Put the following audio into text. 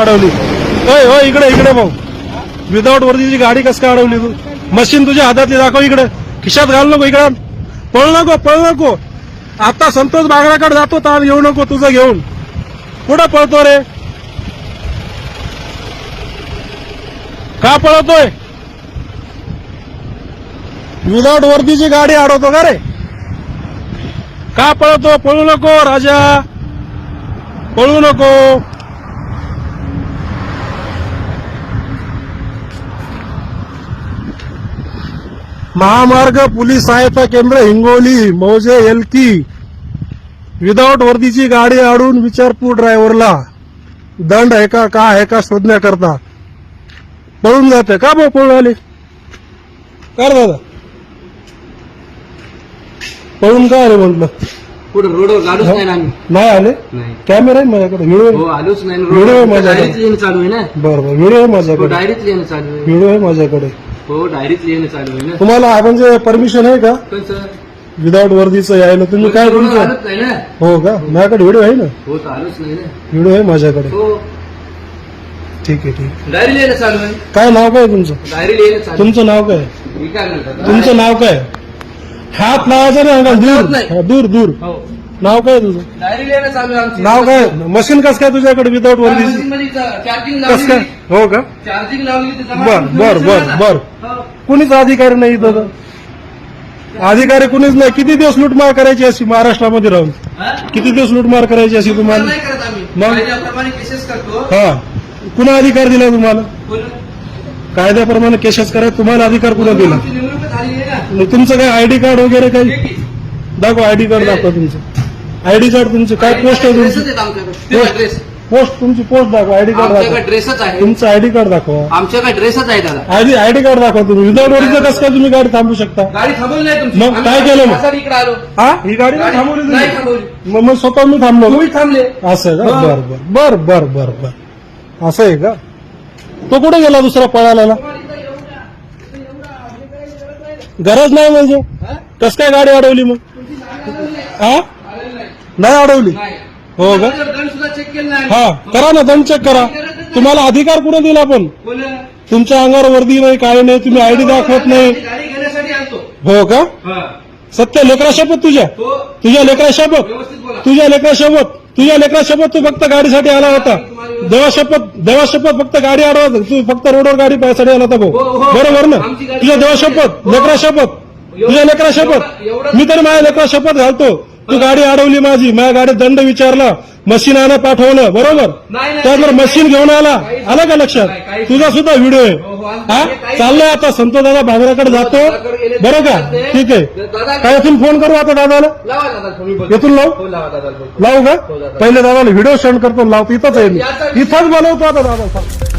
अडवली होय होय इकडे इकडे भाऊ विदाऊट वर्दीची गाडी कस काय अडवली तू? मशीन तुझ्या हातातली दाखव इकडे. खिशात घाल नको इकडे. पळ पळू नको पळू नको. आता संतोष बागराकडे जातो ताण येऊ नको तुझं घेऊन. कुठं पळतो रे? का पळतोय? विदाऊट वर्दीची गाडी अडवतो का रे? का पळतो? पळू नको राजा. पळू नको. महामार्ग पोलीस सहायता केंद्र हिंगोली मौजे एलकी विदाऊट वर्दीची गाडी आडून विचारपूर ड्रायव्हरला दंड आहे का का आहे का शोधण्याकरता. पळून जाते. का भाऊ पळून आले? कर दादा? पळून का आले म्हटलं? पुढे रोडवर आलोच नाही ना आम्ही. नाही आले? नाही. कॅमेरा आहे माझ्याकडे. व्हिडिओ हो आलोच नाही व्हिडिओ आहे माझ्याकडे. लिहिणं चालू आहे ना. बरं बरं. व्हिडिओ आहे हो माझ्याकडे डायरीत लिहिणं चालू आहे. व्हिडिओ आहे माझ्याकडे. हो डायरीत लिहिणं चालू आहे ना. तुम्हाला म्हणजे परमिशन आहे का? पण सर विदाऊट वर्दीचं यायला तुम्ही काय आलोच नाही ना? हो का? माझ्याकडे व्हिडिओ आहे ना? हो तर आलोच नाही ना. व्हिडिओ आहे माझ्याकडे. हो. ठीक आहे ठीक आहे. डायरी लिहिणं चालू आहे. काय नाव काय तुमचं? डायरी लिहिणं चालू. तुमचं नाव काय? मी काय म्हणतात तुमचं नाव काय? हात लावायचं नाही दूर. हा, दूर दूर. हो. नाव काय तुझं? डायरी लिहिणं चालू आहे आमची. नाव काय? मशीन कस काय तुझ्याकडे विदाऊट मशीनमध्ये चार्जिंग कस काय? लावली हो का? चार्जिंग लावली बर बर बर. बर. हो. कुणीच अधिकारी नाही इथं? तर. अधिकारी कुणीच नाही. किती दिवस लूटमार करायची अशी महाराष्ट्रामध्ये राहून? हा? किती दिवस लूटमार करायची अशी तुम्हाला? नाही करत आम्ही. मग? कायद्याप्रमाणे केसेस करतो. हा. कुणा अधिकार दिला तुम्हाला. कायद्याप्रमाणे केसेस करायला तुम्हाला अधिकार कुणा दिला? आमची निवडणूक झाली आहे ना. मग तुमचं काय आयडी कार्ड वगैरे काही? ठीक आहे. दाखवा आयडी कार्ड दाखवा तुमचं. आयडी कार्ड तुमचं काय पोस्ट आहे ड्रेसच तुमची? आमच्याकडे. Post dress? पोस्ट तुमची पोस्ट दाखवा आयडी कार्ड आमच्याकडे दाखवा. ड्रेसच आहे. तुमचं आयडी कार्ड दाखवा. आमच्याकडे ड्रेसच आहे दादा. आयडी आयडी कार्ड दाखवा तुम्ही. विदाऊट वरीचं कसं काय तुम्ही गाडी थांबू शकता? गाडी थांबवली नाही तुमची. मग आम्ही काय केलं मग? इकडे आलो. हा? ही गाडी नाही थांबवली नाही तुम्ही? थांबवली. मग मग स्वतः मी थांबलो. तुम्ही थांबले. असं आहे का? हो. बर बर. बर बर बर बर. असं आहे का? तो कुठे गेला दुसरा पळायला गरज नाही म्हणजे? हा? कस काय गाडी अडवली मग? हा? नाही अडवली? हो का? हा करा ना दंड चेक करा. तुम्हाला अधिकार कुठे दिला पण. तुमच्या अंगावर वर्दी नाही काय नाही तुम्ही आयडी दाखवत नाही. हो का? हा. सत्य लेकरा शपथ तुझ्या? तो तुझ्या लेकरा शपथ बोला. तुझ्या लेकरा शपथ तुझ्या लेकरा शपथ तू फक्त गाडीसाठी आला होता. देवा शपथ देवा शपथ फक्त गाडी अडवत तू फक्त रोडवर गाडी पाहायसाठी आला होता भाऊ. हो, हो. बरोबर ना? तुझ्या देवा शपथ हो. लेकरा शपथ तुझ्या लेकरा शपथ मी तर माझ्या लेकरा शपथ घालतो. तू गाडी अडवली माझी. माझ्या गाडीत दंड विचारला. मशीन आणा पाठवलं. बरोबर. त्यानंतर मशीन घेऊन आला. आला का लक्षात? तुझा सुद्धा व्हिडिओ आहे. हो, हा हे? चाललंय आता. संतो दादा भांगराकडे जातो बरं का? ठीक आहे. काय इथून फोन करू आता दादाला. येथून लावू? हो लावा का. पहिले दादाला व्हिडिओ सेंड करतो लावतो. इथंच आहे मी. इथंच बनवतो आता दादा.